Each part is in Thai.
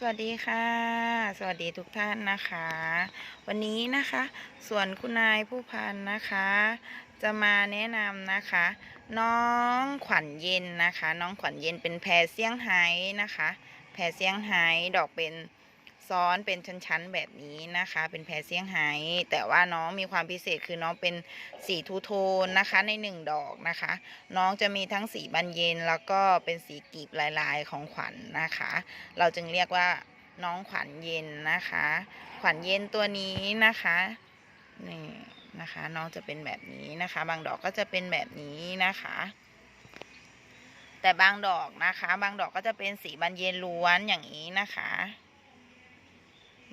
สวัสดีค่ะ สวัสดีทุกท่านนะคะ วันนี้นะคะส่วนคุณนายผู้พันนะคะ จะมาแนะนำนะคะ น้องขวัญเย็นนะคะ น้องขวัญเย็นเป็นแพรเซี่ยงไฮ้นะคะ แพรเซี่ยงไฮ้ดอกเป็น ซ้อนเป็นชั้นๆแบบนี้นะคะ เป็นแพรเซี่ยงไฮ้แต่ว่าน้องมีความพิเศษคือน้องเป็นสีทูโทนนะคะในหนึ่งดอกนะคะ น้องจะมีทั้งสีบานเย็นแล้วก็เป็นสีกีบลายๆของขวัญนะคะ เราจึงเรียกว่าน้องขวัญเย็นนะคะ ขวัญเย็นตัวนี้นะคะนี่นะคะ น้องจะเป็นแบบนี้นะคะ บางดอกก็จะเป็นแบบนี้นะคะแต่บางดอกนะคะ บางดอกก็จะเป็นสีบานเย็นล้วนอย่างนี้นะคะ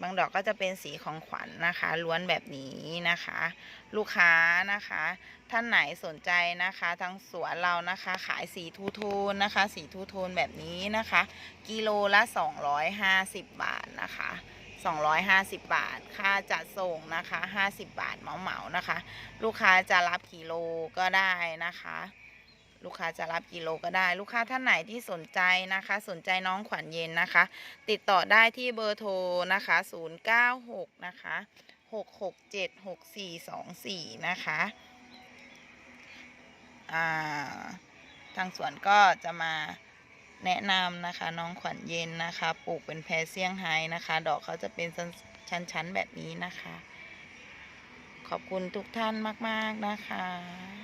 บางดอกก็จะเป็นสีของขวัญนะคะ ล้วนแบบนี้นะคะ ลูกค้านะคะ ท่านไหนสนใจนะคะทางสวนเรานะคะ ขายสีทูโทนนะคะ สีทูโทนแบบนี้นะคะ กิโลละ 250 บาทนะคะ250 บาท ค่าจัดส่งนะคะ 50 บาทเหมาๆนะคะ ลูกค้าจะรับกิโลก็ได้นะคะ ลูกค้าจะรับกิโลก็ได้ ลูกค้าท่านไหนที่สนใจนะคะ สนใจน้องขวัญเย็นนะคะ ติดต่อได้ที่เบอร์โทรนะคะ 096 นะคะ667 6424 นะคะทางสวนก็จะมาแนะนำนะคะ น้องขวัญเย็นนะคะ ปลูกเป็นแพรเซี่ยงไฮ้นะคะ ดอกเขาจะเป็นชั้นๆแบบนี้นะคะ ขอบคุณทุกท่านมาก ๆ นะคะ